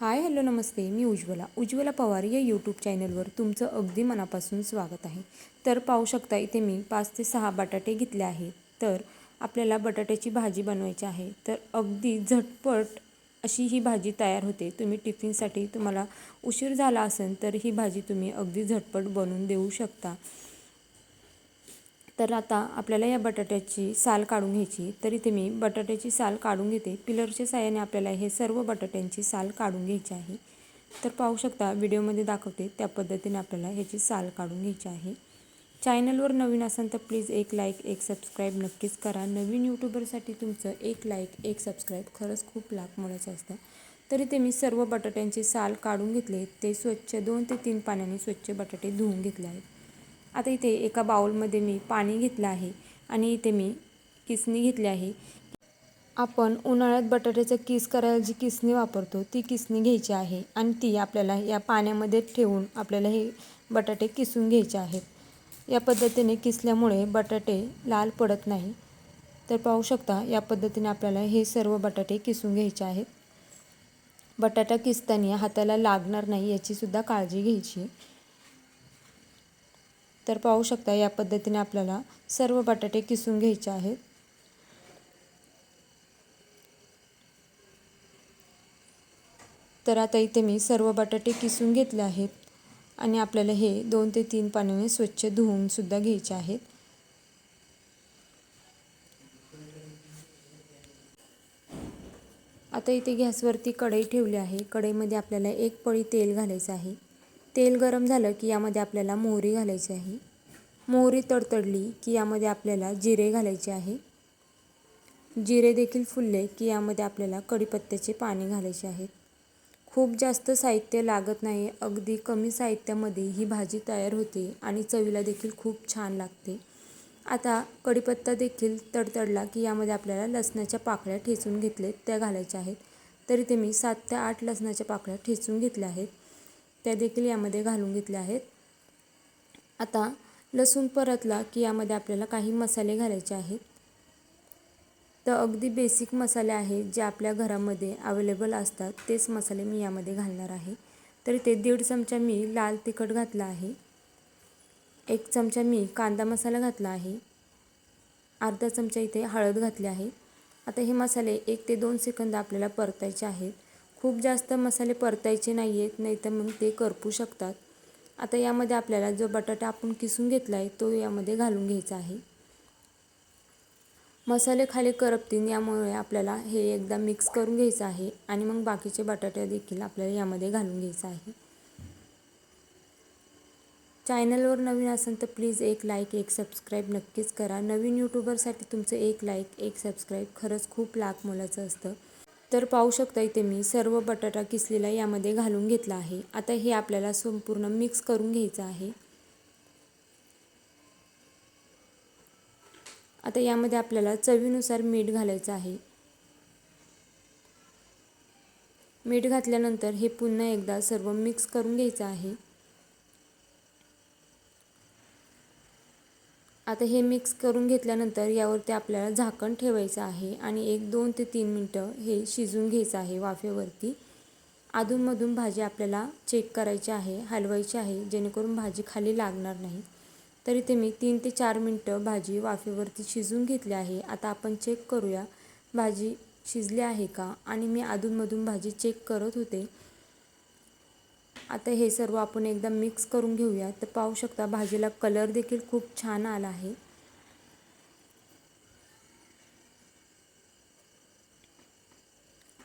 हाय hello नमस्ते. मी उज्ज्वला. उज्ज्वला पवार या YouTube चॅनलवर तुमचं अगदी मनापासून स्वागत आहे. तर पाहू शकता इथे मी पाच ते सहा बटाटे घेतले आहेत. तर आपल्याला बटाट्याची भाजी बनवायची आहे. तर अगदी झटपट अशी ही भाजी तयार होते. तुम्ही टिफिनसाठी तुम्हाला उशीर झाला असेल तर ही भाजी तुम्ही अगदी झटपट बनवून देऊ शकता. तर आता आपल्याला या बटाट्याची साल काढून घ्यायची. तर इथे मी बटाट्याची साल काढून घेते. पिलरच्या साह्याने आपल्याला हे सर्व बटाट्यांची साल काढून घ्यायची आहे. तर पाहू शकता व्हिडिओमध्ये दाखवते त्या पद्धतीने आपल्याला ह्याची साल काढून घ्यायची आहे. चॅनलवर नवीन असाल तर प्लीज एक लाईक एक सबस्क्राईब नक्कीच करा. नवीन यूट्यूबरसाठी तुमचं एक लाईक एक सबस्क्राईब खरंच खूप लाख मोलाचं असतं. तरी ते मी सर्व बटाट्यांची साल काढून घेतले. ते स्वच्छ दोन ते तीन पाण्याने स्वच्छ बटाटे धुवून घेतले आहेत. आता इथे एका बाउलमध्ये मी पाणी घेतलं आहे आणि इथे मी किसणी घेतली आहे. आपण उन्हाळ्यात बटाट्याचं किस करायला जी किसणी वापरतो ती किसणी घ्यायची आहे आणि ती आपल्याला या पाण्यामध्ये ठेवून आपल्याला हे बटाटे किसून घ्यायचे आहेत. या पद्धतीने किसल्यामुळे बटाटे लाल पडत नाही. तर पाहू शकता या पद्धतीने आपल्याला हे सर्व बटाटे किसून घ्यायचे आहेत. बटाटा किसताना हाताला लागणार नाही याचीसुद्धा काळजी घ्यायची. तर पाहू शकता या पद्धतीने आपल्याला सर्व बटाटे किसून घ्यायचे आहेत. तर आता इथे मी सर्व बटाटे किसून घेतले आहेत आणि आपल्याला हे दोन ते तीन पाण्याने स्वच्छ धुवूनसुद्धा घ्यायचे आहेत. आता इथे गॅसवरती कढई ठेवली आहे. कढईमध्ये आपल्याला एक पळी तेल घालायचं आहे. तेल गरम झालं की यामध्ये आपल्याला मोहरी घालायची आहे. मोहरी तडतडली की यामध्ये आपल्याला जिरे घालायचे आहे. जिरे देखील फुलले की यामध्ये आपल्याला कढीपत्त्याचे पाणी घालायचे आहेत. खूप जास्त साहित्य लागत नाही अगदी कमी साहित्यामध्ये ही भाजी तयार होते आणि चवीला देखील खूप छान लागते. आता कढीपत्ता देखील तडतडला की यामध्ये आपल्याला लसणाच्या पाकळ्या ठेचून घेतले त्या घालायच्या आहेत. तरी ते मी सात ते आठ लसणाच्या पाकळ्या ठेचून घेतल्या आहेत. त्या देखील यामध्ये घालून घेतल्या आहेत. आता लसूण परतला की यामध्ये आपल्याला काही मसाले घालायचे आहेत. तर अगदी बेसिक मसाले आहेत जे आपल्या घरामध्ये अवेलेबल असतात. तेच मसाले मी यामध्ये घालणार आहे. तर ते दीड चमचा मी लाल तिखट घातला आहे. एक चमचा मी कांदा मसाला घातला आहे. अर्धा चमचा इथे हळद घातली आहे. आता हे मसाले एक ते दोन सेकंद आपल्याला परतायचे आहेत. खूप जास्त मसाले परतायचे नाही आहेत नाही तर मग ते करपू शकतात. आता यामध्ये आपल्याला जो बटाटा आपण किसून घेतला आहे तो यामध्ये घालून घ्यायचा आहे. मसाले खाली करपतील यामुळे आपल्याला हे एकदा मिक्स करून घ्यायचं आहे आणि मग बाकीचे बटाटे देखील आपल्याला यामध्ये घालून घ्यायचं आहे. चॅनलवर नवीन असेल तर प्लीज एक लाईक एक सबस्क्राईब नक्कीच करा. नवीन यूट्यूबरसाठी तुमचं एक लाईक एक सबस्क्राईब खरंच खूप लाख मोलाचं असतं. तर पाहू शकता इथे मी सर्व बटाटा किसलेला यामध्ये घालून घेतला आहे. आता हे आपल्याला संपूर्ण मिक्स करून घ्यायचं आहे. आता यामध्ये आपल्याला चवीनुसार मीठ घालायचं आहे. मीठ घातल्यानंतर हे पुन्हा एकदा सर्व मिक्स करून घ्यायचं आहे. आता हे मिक्स करून घेतल्यानंतर यावरती आपल्याला झाकण ठेवायचं आहे आणि एक दोन ते तीन मिनटं हे शिजून घ्यायचं आहे वाफेवरती. अधूनमधून भाजी आपल्याला चेक करायची आहे हलवायची आहे जेणेकरून भाजी खाली लागणार नाही. तरी ते मी तीन ते चार मिनटं भाजी वाफेवरती शिजून घेतली आहे. आता आपण चेक करूया भाजी शिजली आहे का? आणि मी अधूनमधून भाजी चेक करत होते. आता हे सर्व आपण एकदा मिक्स करून घेऊया. तर पाहू शकता भाजीला कलर देखील खूप छान आला आहे.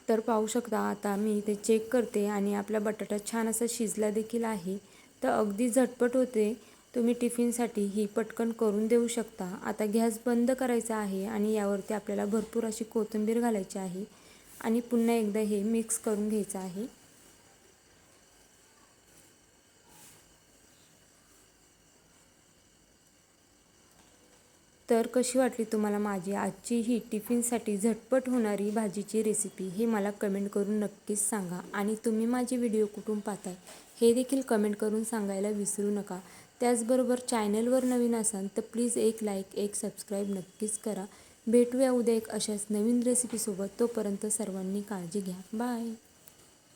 तर पाहू शकता आता मी इथे चेक करते आणि आपला बटाटा छान असा शिजला देखील आहे. तर अगदी झटपट होते. तुम्ही टिफिनसाठी ही पटकन करून देऊ शकता. आता गॅस बंद करायचा आहे आणि यावरती आपल्याला भरपूर अशी कोथिंबीर घालायची आहे. आणि पुन्हा एकदा हे मिक्स करून घ्यायचं आहे. तर कशी वाटली तुम्हाला माझी आजची ही टिफिनसाठी झटपट होणारी भाजीची रेसिपी हे मला कमेंट करून नक्कीच सांगा. आणि तुम्ही माझे व्हिडिओ कुठून पाहताय हे देखील कमेंट करून सांगायला विसरू नका. त्याचबरोबर चॅनलवर नवीन असाल तर प्लीज एक लाईक एक सबस्क्राईब नक्कीच करा. भेटूया उद्या एक अशाच नवीन रेसिपीसोबत तोपर्यंत सर्वांनी काळजी घ्या. बाय